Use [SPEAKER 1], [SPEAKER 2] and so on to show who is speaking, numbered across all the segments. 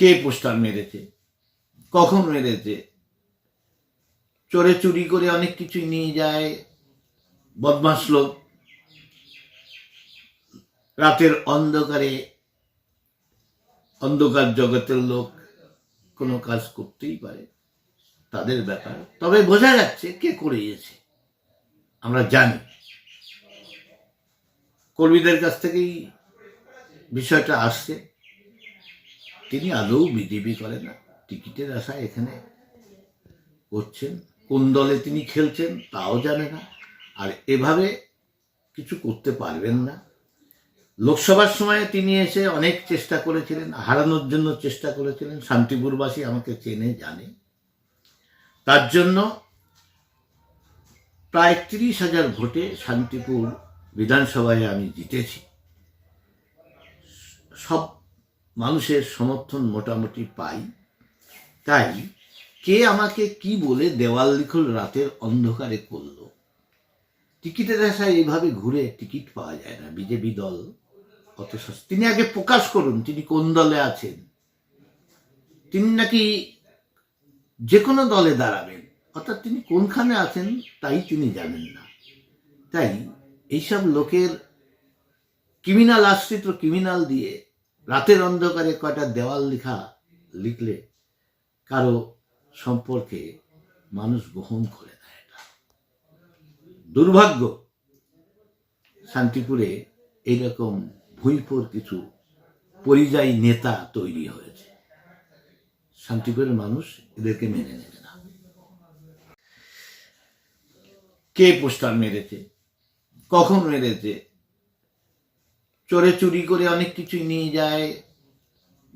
[SPEAKER 1] কে poster মেরেছে? কখন মেরেছে? চোরে চুরি করে অনেক কিছুই নিয়ে যায় বদমাস লোক। রাতের অন্ধকারে, অন্ধকার জগতের লোক কোনো কাজ করতেই পারে, তাদের ব্যাপার। তবে বোঝা যাচ্ছে কে করিয়েছে। আমরা জানি। কর্মীদের কাছ থেকেই বিষয়টা আসছে। তিনি আদৌ বিজেপি করে না। টিকিটের আশায় এখানে করছেন। কোন দলে তিনি খেলছেন তাও জানে না। আর এভাবে কিছু করতে পারবেন না। লোকসভার সময় তিনি এসে অনেক চেষ্টা করেছিলেন, হারানোর জন্য চেষ্টা করেছিলেন। শান্তিপুরবাসী আমাকে চেনে, জানে। তার জন্য প্রায় তিরিশ হাজার ভোটে শান্তিপুর বিধানসভায় আমি জিতেছি। সব মানুষের সমর্থন মোটামুটি পাই। তাই কে আমাকে কি বলে দেওয়াল লিখল রাতের অন্ধকারে করল? টিকিটের আশায় এইভাবে ঘুরে টিকিট পাওয়া যায় না, বিজেপি দল। সস্তা তিনি আগে প্রকাশ করুন, তিনি কোন দলে আছেন? তিনি নাকি যে কোনো দলে দাঁড়াবেন, অর্থাৎ তিনি কোনখানে আছেন তাই তিনি জানেন না। তাই এইসব লোকের ক্রিমিনাল আশ্রিত ক্রিমিনাল দিয়ে রাতের অন্ধকারে কয়টা দেওয়াল লেখা লিখলে কারও সম্পর্কে মানুষ গ্রহণ করে না এটা। দুর্ভাগ্য, শান্তিপুরে এইরকম ভুঁইপোর কিছু পরিযায়ী নেতা তৈরি হয়েছে। শান্তিপুরের মানুষ এদেরকে মেনে নেবে না। কে পোস্টার মেরেছে, কখন মেরেছে চোরে চুরি করে অনেক কিছুই নিয়ে যায়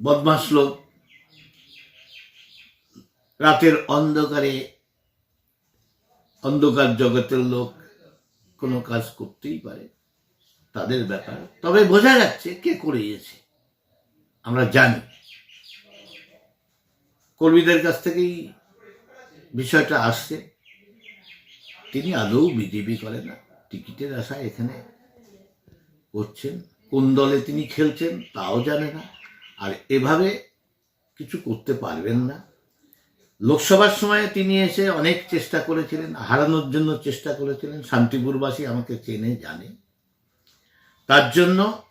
[SPEAKER 1] বদমাস লোক। রাতের অন্ধকারে, অন্ধকার জগতের লোক কোনো কাজ করতেই পারে তাদের ব্যাপার। তবে বোঝা যাচ্ছে কে করিয়েছে। আমরা জানি। কর্মীদের কাছ থেকেই বিষয়টা আসছে। তিনি আদৌ বিজেপি করে না। টিকিটের আশায় এখানে করছেন। কোন দলে তিনি খেলছেন তাও জানে না। আর এভাবে কিছু করতে পারবেন না। লোকসভার সময় তিনি এসে অনেক চেষ্টা করেছিলেন, হারানোর জন্য চেষ্টা করেছিলেন। শান্তিপুরবাসী আমাকে চেনে, জানে। তার জন্য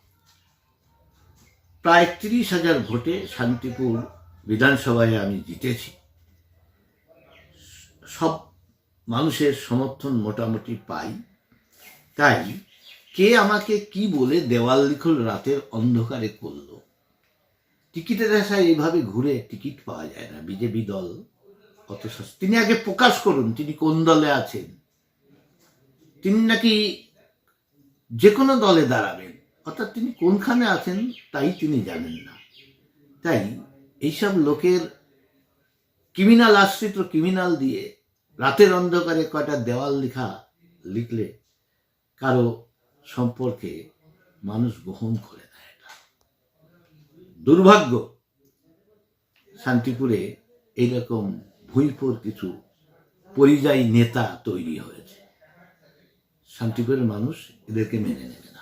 [SPEAKER 1] প্রায় তিরিশ হাজার ভোটে শান্তিপুর বিধানসভায় আমি জিতেছি। সব মানুষের সমর্থন মোটামুটি পাই। তাই কে আমাকে কি বলে দেওয়াল লিখল রাতের অন্ধকারে করল? টিকিটের আশায় এইভাবে ঘুরে টিকিট পাওয়া যায় না, বিজেপি দল। সস্তা তিনি আগে প্রকাশ করুন, তিনি কোন দলে আছেন? তিনি নাকি যে কোনো দলে দাঁড়াবেন, অর্থাৎ তিনি কোনখানে আছেন তাই তিনি জানেন না। তাই এইসব লোকের ক্রিমিনাল আশ্রিত ক্রিমিনাল দিয়ে রাতের অন্ধকারে কয়টা দেওয়াল লিখা লিখলে কারও সম্পর্কে মানুষ গ্রহণ করে না এটা। দুর্ভাগ্য, শান্তিপুরে এইরকম ভুঁইপোর কিছু পরিযায়ী নেতা তৈরি হয়েছে। শান্তিপুরের মানুষ এদেরকে মেনে নেবে।